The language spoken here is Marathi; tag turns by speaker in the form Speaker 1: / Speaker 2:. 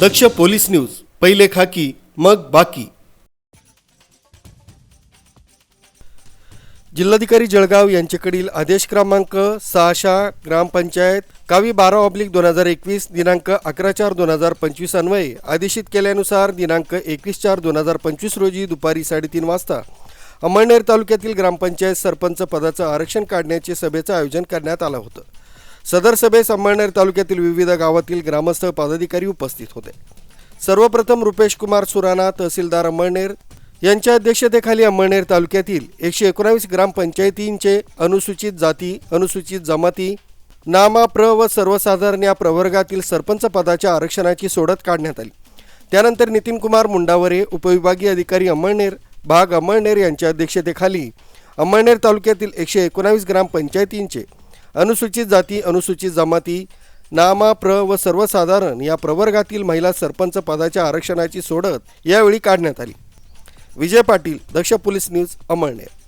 Speaker 1: दक्ष पोलीस न्यूज पहिले खाकी मग बाकी. जिल्हाधिकारी जळगाव यांच्याकडील आदेश क्रमांक सहाशा ग्रामपंचायत कावी बारा ऑब्लिक दोन हजार एकवीस दिनांक अकरा चार दोन हजार पंचवीस अन्वये आदेशित केल्यानुसार दिनांक एकवीस चार दोन हजार पंचवीस रोजी दुपारी साडेतीन वाजता अंमळनेर तालुक्यातील ग्रामपंचायत सरपंच पदाचं आरक्षण काढण्याचे सभेचं आयोजन करण्यात आलं होतं. सदर सभेत अंमळनेर तालुक्यातील विविध गावातील ग्रामस्थ पदाधिकारी उपस्थित होते. सर्वप्रथम रुपेश कुमार सुराणा तहसीलदार अंमळनेर यांच्या अध्यक्षतेखाली अंमळनेर तालुक्यातील एकशे एकोणावीस ग्रामपंचायतींचे अनुसूचित जाती अनुसूचित जमाती नामा प्र व सर्वसाधारण या प्रवर्गातील सरपंच पदाच्या आरक्षणाची सोडत काढण्यात आली. त्यानंतर नितीन कुमार मुंडावरे उपविभागीय अधिकारी अंमळनेर भाग अंमळनेर यांच्या अध्यक्षतेखाली अंमळनेर तालुक्यातील एकशे एकोणावीस ग्रामपंचायतींचे अनुसूचित जाती अनुसूचित जमाती नामा प्र व सर्वसाधारण या प्रवर्गातील महिला सरपंच पदाच्या आरक्षणाची सोडत यावेळी काढण्यात आली. Vijay Patil Daksh police news Amalner.